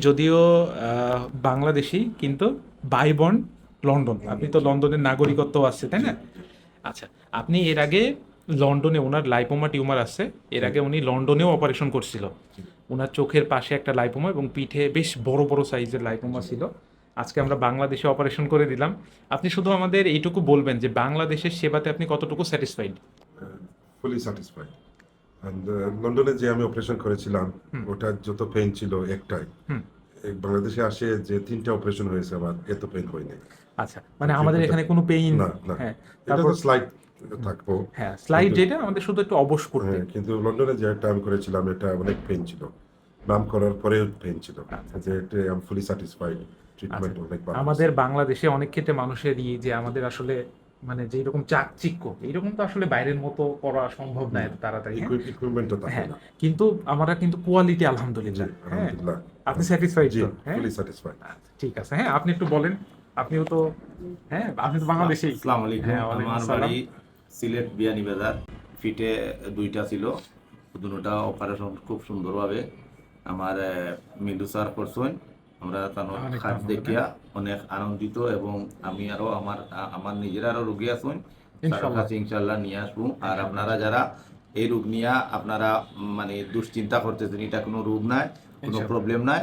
যদিও বাংলাদেশি কিন্তু বাইবন লন্ডন। আপনি তো লন্ডনের নাগরিকত্ব আছে তাই না? আচ্ছা আপনি এর আগে লন্ডনে ওনার লাইপোমা টিউমার আছে এর আগে উনি লন্ডনেও অপারেশন করছিল। ওনার চোখের পাশে একটা লাইপোমা এবং পিঠে বেশ বড় বড় সাইজের লাইপোমা ছিল। আজকে আমরা বাংলাদেশে অপারেশন করে দিলাম। আপনি শুধু আমাদের এইটুকু বলবেন যে বাংলাদেশের সেবাতে আপনি কতটুকু স্যাটিসফাইড ফুলি স্যাটিসফাইড লন্ডনে যে আমি অপারেশন করেছিলাম ওটা যত পেইন ছিল একটাই। বাংলাদেশে আসে যে তিনটা অপারেশন হয়েছে আমার এত পেইন হয়নি। আচ্ছা মানে আমাদের এখানে কোনো পেইন না না। হ্যাঁ এটা তারপর তো স্লাইড থাকব। হ্যাঁ স্লাইড যেটা আমাদের শুধু একটু অবশ করতে। হ্যাঁ, কিন্তু লন্ডনে যে একটা আমি করেছিলাম এটা অনেক পেইন ছিল। নাম করার পরেও পেইন ছিল। যে এটা আমি ফুলি স্যাটিসফাইড আমাদের বাংলাদেশে অনেক ক্ষেত্রে মানুষের ই যে আমাদের আসলে মানে যে এরকম চাকচিক্য এইরকম তো আসলে বাইরের মতো করা সম্ভব না এত তাড়াতাড়ি হ্যাঁ? ইকুইপমেন্টও থাকে হ্যাঁ না। কিন্তু আমরা কিন্তু কোয়ালিটি আলহামদুলিল্লাহ হ্যাঁ? আলহামদুলিল্লাহ। আপনি স্যাটিসফাইড তো হ্যাঁ? স্যাটিসফাইড আচ্ছা, ঠিক আছে হ্যাঁ আপনি একটু বলেন আপনিও তো হ্যাঁ আপনি তো বাংলাদেশি। আসসালামু আলাইকুম। হ্যাঁ, আমার বাড়ি সিলেট বিয়ানি বাজার। ফিটে দুইটা ছিল দুটা অপারেশন খুব সুন্দরভাবে। আমার মিডুসার করছেন। আমরা তানোর কাজ দেখিয়া অনেক আনন্দিত এবং আমি আরও আমার আমার নিজের আরও রোগী আসুন কাছে ইনশাল্লাহ নিয়ে আসব। আর আপনারা যারা এই রোগ নিয়ে আপনারা মানে দুশ্চিন্তা করতেছেন এটা কোনো রোগ নাই কোনো প্রবলেম নাই।